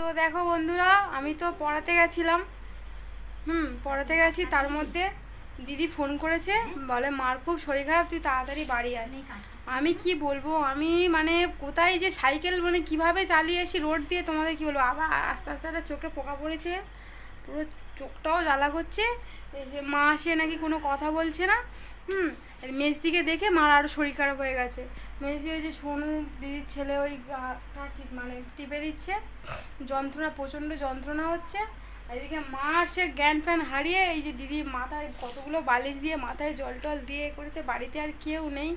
তো দেখো বন্ধুরা, আমি তো পড়াতে গেছিলাম। হুম, পড়াতে গেছি, তার মধ্যে দিদি ফোন করেছে, বলে, মার, খুব শরীর খারাপ, তুই তাড়াতাড়ি বাড়ি আয়। আমি কি বলব, আমি মানে কোথায় যে সাইকেল মানে কীভাবে চালিয়ে এসি রোড দিয়ে তোমাদের কি বলব, আবার আস্তে আস্তে একটা চোখে পোকা পড়েছে, পুরো চোখটাও জ্বালা করছে মা আসে নাকি কোনো কথা বলছে না, হুম মেজদিকে দেখে মার আরও শরীর খারাপ হয়ে গেছে। মেজদি ওই যে সোনু দিদির ছেলে ওই গাটা মানে টিপে দিচ্ছে, যন্ত্রণা, প্রচণ্ড যন্ত্রণা হচ্ছে। এদিকে মা সে জ্ঞান ফ্যান হারিয়ে এই যে দিদি মাথায় কতগুলো বালিশ দিয়ে মাথায় জল টল দিয়ে করেছে, বাড়িতে আর কেউ নেই।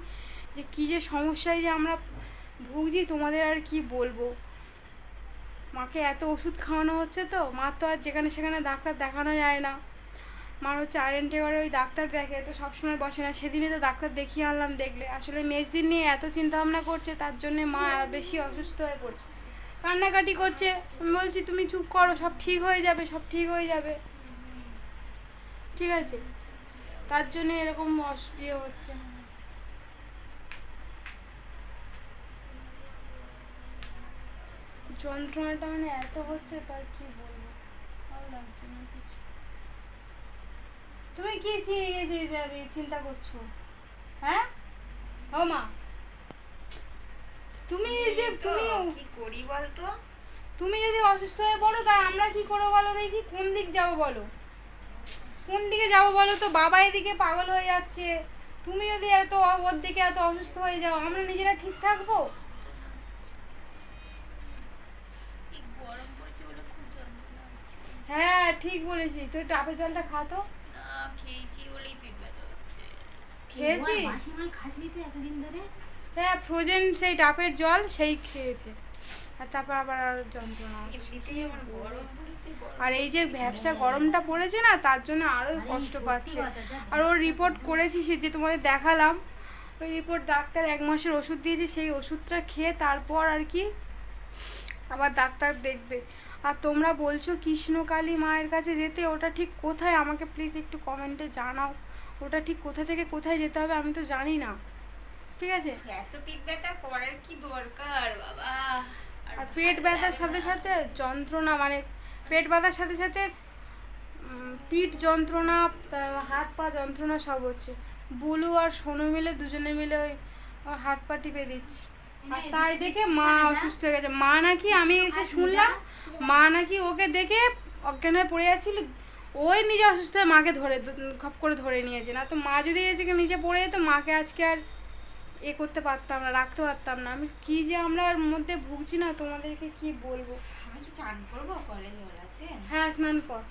যে কী যে সমস্যায় যে আমরা ভুগছি, তোমাদের আর কি বলব? মাকে এত ওষুধ খাওয়ানো হচ্ছে তো, মার তো আর যেখানে সেখানে ডাক্তার দেখানো যায় না। মার হচ্ছে আয়রন টেগারে ওই ডাক্তার দেখে, তো সবসময় বসে না। সেদিনে তো ডাক্তার দেখিয়ে আনলাম, দেখলে। আসলে মেজদিন নিয়ে এত চিন্তা ভাবনা করছে, তার জন্যে মা বেশি অসুস্থ হয়ে পড়ছে। কান্নাকাটি করছে। আমি বলছি, তুমি চুপ করো, সব ঠিক হয়ে যাবে, সব ঠিক হয়ে যাবে। ঠিক আছে? তার জন্য এরকম ইয়ে হচ্ছে। যন্ত্রণাটা মানে এত হচ্ছে, তার কি বলব? ভালো লাগছে না কিছু। তুমি কি চিন্তা করছ? হ্যাঁ? ও মা। তুমি যে তুমি কি করি বলতো? তুমি যদি অসুস্থ হয়ে পড়ো তা আমরা কি করব বলো দেখি? কোন দিক যাব বলো? কোন দিকে যাব বলো তো? বাবা এদিকে পাগল হয়ে যাচ্ছে। তুমি যদি এত ওর দিকে এত অসুস্থ হয়ে যাও আমরা নিজেরা ঠিক থাকব? হ্যাঁ ঠিক বলেছিস। তুই টাপের জলটা খা তো। না খেয়েছি বলেই পেট ব্যথা হচ্ছে। খেয়েছি? বাসি মাল খাসনি তো এতদিন ধরে। হ্যাঁ ফ্রোজেন সেই ডাবের জল সেই খেয়েছে। আর তারপর আবার আর যন্ত্রণা আর এই যে ব্যবসা গরমটা পড়েছে না তার জন্য আরও আরে কষ্ট পাচ্ছে। আর ওর রিপোর্ট করেছি সে যে তোমাদের দেখালাম ওই রিপোর্ট ডাক্তার এক মাসের ওষুধ দিয়েছে সেই ওষুধটা খেয়ে তারপর আর কি আবার ডাক্তার দেখবে। আর তোমরা বলছো কৃষ্ণকালী মায়ের কাছে যেতে ওটা ঠিক কোথায়? আমাকে প্লিজ একটু কমেন্টে জানাও। ওটা ঠিক কোথা থেকে কোথায় যেতে হবে আমি তো জানি না। ঠিক আছে? এত পেট ব্যথা করার কি দরকার বাবা? আর পেট ব্যথার সাথে সাথে যন্ত্রণা মানে পেট ব্যথার সাথে সাথে পিঠ যন্ত্রণা হাত পা যন্ত্রণা সব হচ্ছে। বুলু আর সোনু মিলে দুজনে মিলে ওই হাত পা টিপে দিচ্ছি। আর তাই দেখে মা অসুস্থ হয়ে গেছে। মা নাকি আমি এসে শুনলাম মা নাকি ওকে দেখে অজ্ঞান হয়ে পড়ে যাচ্ছিল ওই নিজে অসুস্থ হয়ে মাকে ধরে খপ করে ধরে নিয়েছে। না তো মা যদি এসে নিচে পড়ে যেত মাকে আজকে আর এ করতে পারতাম না রাখতে পারতাম না। আমি কি যে আমরা মধ্যে ভুগছি না তোমাদেরকে কি বলব? আমি কি চান করব? কলে জল আছে? হ্যাঁ স্নান কর।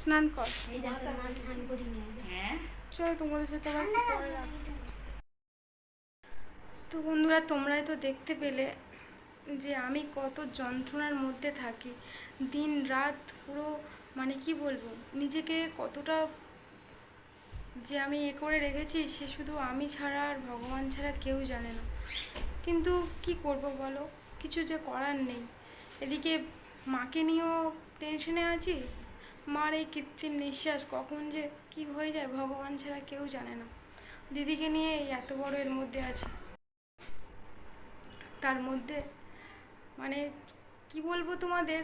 স্নান করি। হ্যাঁ। চলো তোমাদের সাথে আবার পরে তো বন্ধুরা তোমরাই তো দেখতে পেলে যে আমি কত যন্ত্রণার মধ্যে থাকি। দিন রাত পুরো মানে কি বলব, নিজেকে কতটা যে আমি এ করে রেখেছি, সে শুধু আমি ছাড়া আর ভগবান ছাড়া কেউ জানে না। কিন্তু কি করব বলো? কিছু যে করার নেই। এদিকে মাকে নিয়েও টেনশনে আছি। মার এই কৃত্রিম নিঃশ্বাস কখন যে কি হয়ে যায় ভগবান ছাড়া কেউ জানে না। দিদিকে নিয়ে এত বড় এর মধ্যে আছে। তার মধ্যে মানে কি বলব তোমাদের?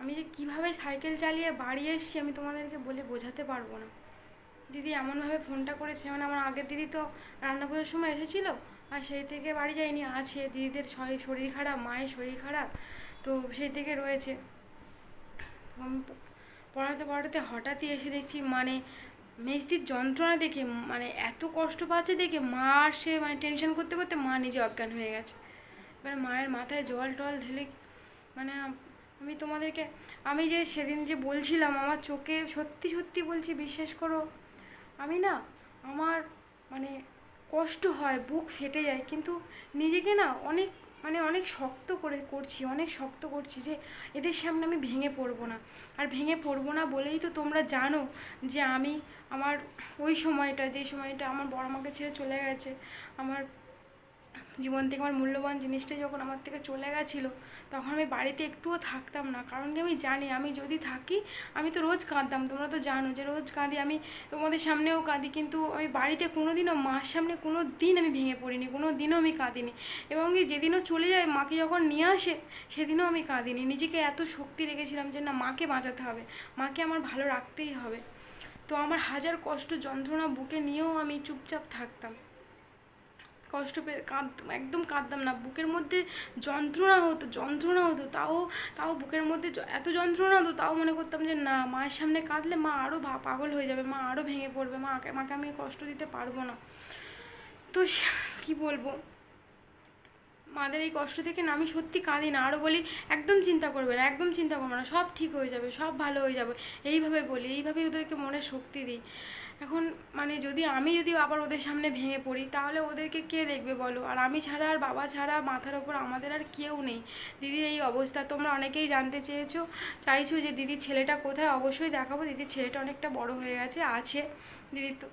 আমি যে কীভাবে সাইকেল চালিয়ে বাড়ি এসছি আমি তোমাদেরকে বলে বোঝাতে পারব না। দিদি এমনভাবে ফোনটা করেছে মানে আমার আগের দিদি তো রান্না পুজোর সময় এসেছিল, আর সেই থেকে বাড়ি যায়নি, আছে দিদিদের শরীর খারাপ, মায়ের শরীর খারাপ, তো সেই থেকে রয়েছে। পড়াতে পড়াতে হঠাৎই এসে দেখছি মানে মেজদির যন্ত্রণা দেখে মানে এত কষ্ট পাচ্ছে দেখে মা সে মানে টেনশন করতে করতে মা নিজে অজ্ঞান হয়ে গেছে। এবার মায়ের মাথায় জল টল ঢেলে মানে আমি তোমাদেরকে, আমি যে সেদিন যে বলছিলাম, আমার চোখে সত্যি সত্যি বলছি, বিশ্বাস করো, আমি না, আমার মানে কষ্ট হয়, বুক ফেটে যায়, কিন্তু নিজেকে না অনেক মানে অনেক শক্ত করে করছি, অনেক শক্ত করছি যে এদের সামনে আমি ভেঙে পড়ব না। আর ভেঙে পড়ব না বলেই তো তোমরা জানো যে আমি, আমার ওই সময়টা, যে সময়টা আমার বড় মাকে ছেড়ে চলে গেছে, আমার জীবন থেকে আমার মূল্যবান জিনিসটা যখন আমার থেকে চলে গেছিল, তখন আমি বাড়িতে একটুও থাকতাম না। কারণ কি আমি জানি, আমি যদি থাকি, আমি তো রোজ কাঁদতাম। তোমরা তো জানো যে রোজ কাঁদি, আমি তোমাদের সামনেও কাঁদি, কিন্তু আমি বাড়িতে কোনো দিনও মার সামনে কোনো দিন আমি ভেঙে পড়িনি কোনো দিনও আমি কাঁদিনি। এবং যেদিনও চলে যায়, মাকে যখন নিয়ে আসে, সেদিনও আমি কাঁদিনি। নিজেকে এত শক্তি রেখেছিলাম যে না, মাকে বাঁচাতে হবে, মাকে আমার ভালো রাখতেই হবে। তো আমার হাজার কষ্ট যন্ত্রণা বুকে নিয়েও আমি চুপচাপ থাকতাম। কষ্ট পেয়ে কাঁদতাম একদম কাঁদতাম না। বুকের মধ্যে যন্ত্রণা হতো যন্ত্রণা হতো। তাও তাও বুকের মধ্যে এত যন্ত্রণা হতো, তাও মনে করতাম যে, না, মায়ের সামনে কাঁদলে মা আরও পাগল হয়ে যাবে, মা আরও ভেঙে পড়বে মাকে মাকে আমি কষ্ট দিতে পারব না। তো কি বলব? মাদের এই কষ্ট থেকে না, আমি সত্যি কাঁদি না। আরও বলি, একদম চিন্তা করবে না, একদম চিন্তা করবে না। সব ঠিক হয়ে যাবে, সব ভালো হয়ে যাবে। এইভাবে বলি, এইভাবেই ওদেরকে মনে শক্তি দিই। এখন মানে যদি আমি যদি আবার ওদের সামনে ভেঙে পড়ি, তাহলে ওদেরকে কে দেখবে বলো? আর আমি ছাড়া আর বাবা ছাড়া মাথার ওপর আমাদের আর কেউ নেই। দিদির এই অবস্থা তোমরা অনেকেই জানতে চেয়েছো, চাইছো যে দিদির ছেলেটা কোথায়? অবশ্যই দেখাবো। দিদির ছেলেটা অনেকটা বড় হয়ে গেছে, আছে। দিদি তো,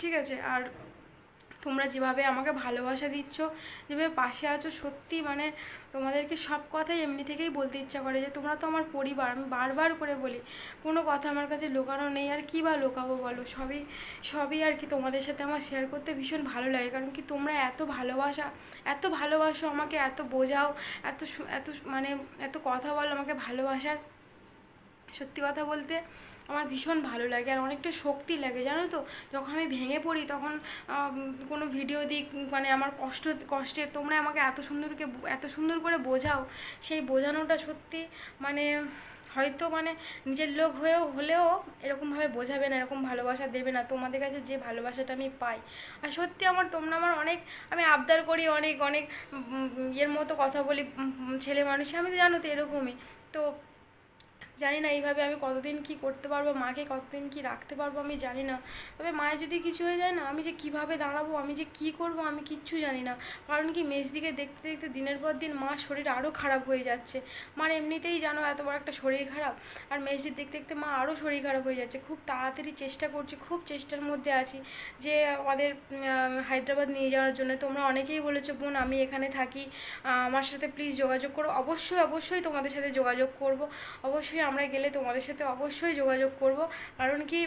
ঠিক আছে। আর তোমরা যেভাবে আমাকে ভালোবাসা দিচ্ছ, যেভাবে পাশে আছো, সত্যি মানে তোমাদেরকে সব কথাই এমনি থেকেই বলতে ইচ্ছা করে যে তোমরা তো আমার পরিবার, আমি বারবার করে বলি, কোনো কথা আমার কাছে লুকানো নেই, আর কী বা লুকাবো বলো? সবই সবই আর কি তোমাদের সাথে আমার শেয়ার করতে ভীষণ ভালো লাগে, কারণ কি তোমরা এত ভালোবাসা, এত ভালোবাসো আমাকে, এত বোঝাও, এত এত মানে এত কথা বলো আমাকে ভালোবাসার। সত্যি কথা বলতে আমার ভীষণ ভালো লাগে আর অনেকটা শক্তি লাগে, জানো তো? যখন আমি ভেঙে পড়ি তখন কোনো ভিডিও দিক মানে আমার কষ্ট, কষ্টে তোমরা আমাকে এত সুন্দরকে এত সুন্দর করে বোঝাও, সেই বোঝানোটা সত্যি মানে হয়তো মানে নিজের লোক হয়েও, হলেও এরকমভাবে বোঝাবে না, এরকম ভালোবাসা দেবে না। তোমাদের কাছে যে ভালোবাসাটা আমি পাই। আর সত্যি আমার, তোমরা আমার অনেক, আমি আবদার করি অনেক অনেক ইয়ের মতো কথা বলি ছেলে মানুষ। আমি তো জানো তো এরকমই। তো জানি না, এইভাবে আমি কতদিন কি করতে পারব, মাকে কতদিন কি রাখতে পারব আমি জানি না। তবে মায়ের যদি কিছু হয়ে যায় না, আমি যে কীভাবে দাঁড়াবো, আমি যে কি করব, আমি কিচ্ছু জানি না। কারণ কি, মেজদিকে দেখতে দেখতে দিনের পর দিন মার শরীর আরও খারাপ হয়ে যাচ্ছে। মার এমনিতেই জানো, এত বড় একটা শরীর খারাপ। আর মেজদির দেখতে দেখতে মা আরও শরীর খারাপ হয়ে যাচ্ছে। খুব তাড়াতাড়ি চেষ্টা করছি, খুব চেষ্টার মধ্যে আছি যে আমাদের হায়দ্রাবাদ নিয়ে যাওয়ার জন্য। তোমরা অনেকেই বলেছ, বোন, আমি এখানে থাকি। আমার সাথে প্লিজ যোগাযোগ করো। অবশ্যই অবশ্যই তোমাদের সাথে যোগাযোগ করব। অবশ্যই আমরা গেলে তোমাদের সাথে অবশ্যই যোগাযোগ করব। কারণ কি,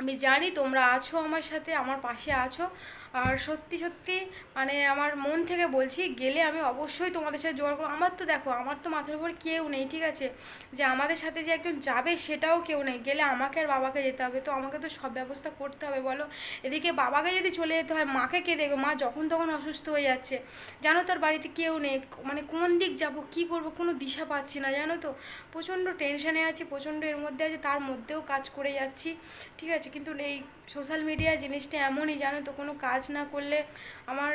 আমি জানি তোমরা আছো আমার সাথে, আমার পাশে আছো। আর সত্যি সত্যি মানে আমার মন থেকে বলছি, গেলে আমি অবশ্যই তোমাদের সাথে জোগাড় করব। আমার তো দেখো, আমার তো মাথার উপর কেউ নেই, ঠিক আছে? যে আমাদের সাথে যে একজন যাবে, সেটাও কেউ নেই। গেলে আমাকে আর বাবাকে যেতে হবে, তো আমাকে তো সব ব্যবস্থা করতে হবে, বলো? এদিকে বাবাকে যদি চলে যেতে হয়, মাকে কে দেখবে? মা যখন তখন অসুস্থ হয়ে যাচ্ছে। জানো তার বাড়িতে কেউ নেই মানে কোন দিক যাব, কি করব, কোনো দিশা পাচ্ছি না, জানো তো? প্রচণ্ড টেনশানে আছি, প্রচণ্ড এর মধ্যে আছে, তার মধ্যেও কাজ করে যাচ্ছি, ঠিক আছে? কিন্তু এই সোশ্যাল মিডিয়া জিনিসটা এমনই, জানো তো, কোনো কাজ না করলে আমার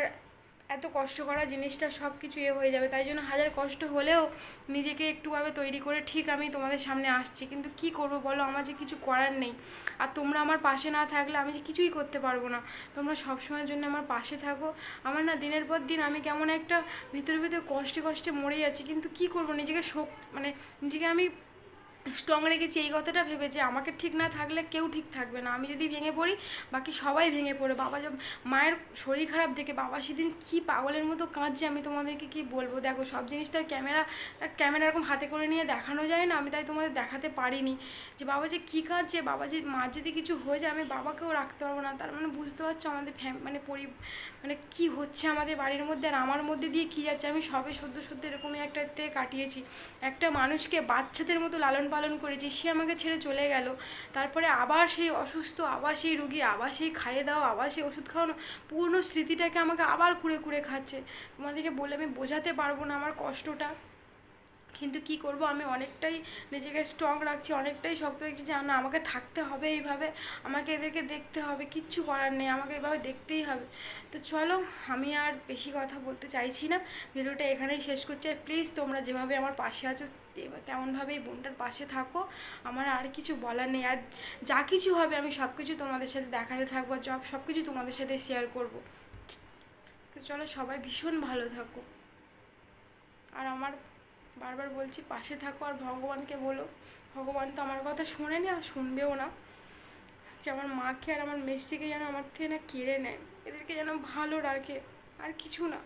এত কষ্ট করা জিনিসটা সব কিছু এ হয়ে যাবে। তাই জন্য হাজার কষ্ট হলেও নিজেকে একটুভাবে তৈরি করে ঠিক আমি তোমাদের সামনে আসছি। কিন্তু কি করব বলো, আমার যে কিছু করার নেই। আর তোমরা আমার পাশে না থাকলে আমি যে কিছুই করতে পারব না। তোমরা সবসময়ের জন্য আমার পাশে থাকো। আমার না দিনের পর দিন আমি কেমন একটা ভিতরে ভিতরে কষ্টে কষ্টে মরে যাচ্ছি। কিন্তু কি করব? নিজেকে শোক মানে নিজেকে আমি স্ট্রং রেখেছি এই কথাটা ভেবে যে আমাকে ঠিক না থাকলে কেউ ঠিক থাকবে না। আমি যদি ভেঙে পড়ি, বাকি সবাই ভেঙে পড়ে। বাবা মায়ের শরীর খারাপ দেখে, বাবা সেদিন কী পাগলের মতো কাঁদছে আমি তোমাদেরকে কি বলব? দেখো, সব জিনিস তো আর ক্যামেরা ক্যামেরা এরকম হাতে করে নিয়ে দেখানো যায় না। আমি তাই তোমাদের দেখাতে পারিনি যে বাবা যে কী কাঁদছে, বাবা যে মার যদি কিছু হয়ে যায়, আমি বাবাকেও রাখতে পারব না। তার মানে বুঝতে পারছ আমাদের ফ্যাম মানে পরি মানে কি হচ্ছে আমাদের বাড়ির মধ্যে আর আমার মধ্যে দিয়ে কী যাচ্ছে? আমি সবে সদ্য সদ্য এরকমই একটা কাটিয়েছি। একটা মানুষকে বাচ্চাদের মতো লালন পালন করেছি, সে আমাকে ছেড়ে চলে গেল। তারপরে আবার সেই অসুস্থ, আবার সেই রুগী, আবার সেই খাইয়ে দাও, আবার সেই ওষুধ খাওয়ানো, পুরনো স্মৃতিটাকে আমাকে আবার কুড়ে কুড়ে খাচ্ছে। তোমাদেরকে বলে আমি বোঝাতে পারব না আমার কষ্টটা। কিন্তু কি করব? আমি অনেকটাই নিজেকে স্ট্রং রাখছি, অনেকটাই শক্ত রাখছি যে না, আমাকে থাকতে হবে এইভাবে, আমাকে এদেরকে দেখতে হবে, কিচ্ছু করার নেই, আমাকে এভাবে দেখতেই হবে। তো চলো, আমি আর বেশি কথা বলতে চাইছি না, ভিডিওটা এখানেই শেষ করছি। আর প্লিজ তোমরা যেভাবে আমার পাশে আছো তে- তেমনভাবেই বোনটার পাশে থাকো। আমার আর কিছু বলার নেই। আর যা কিছু হবে, আমি সব কিছু তোমাদের সাথে দেখাতে থাকব সব সব কিছু তোমাদের সাথে শেয়ার করব। তো চলো, সবাই ভীষণ ভালো থাকো। আর আমার বারবার বলছি, পাশে থাকো আর ভগবানকে বলো। ভগবান তো আমার কথা শোনেনি আর শুনবেও না। যে আমার মাকে আর আমার মেসিকে যেন আমার থেকে না কেড়ে নেয়। এদেরকে যেন ভালো রাখে। আর কিছু না।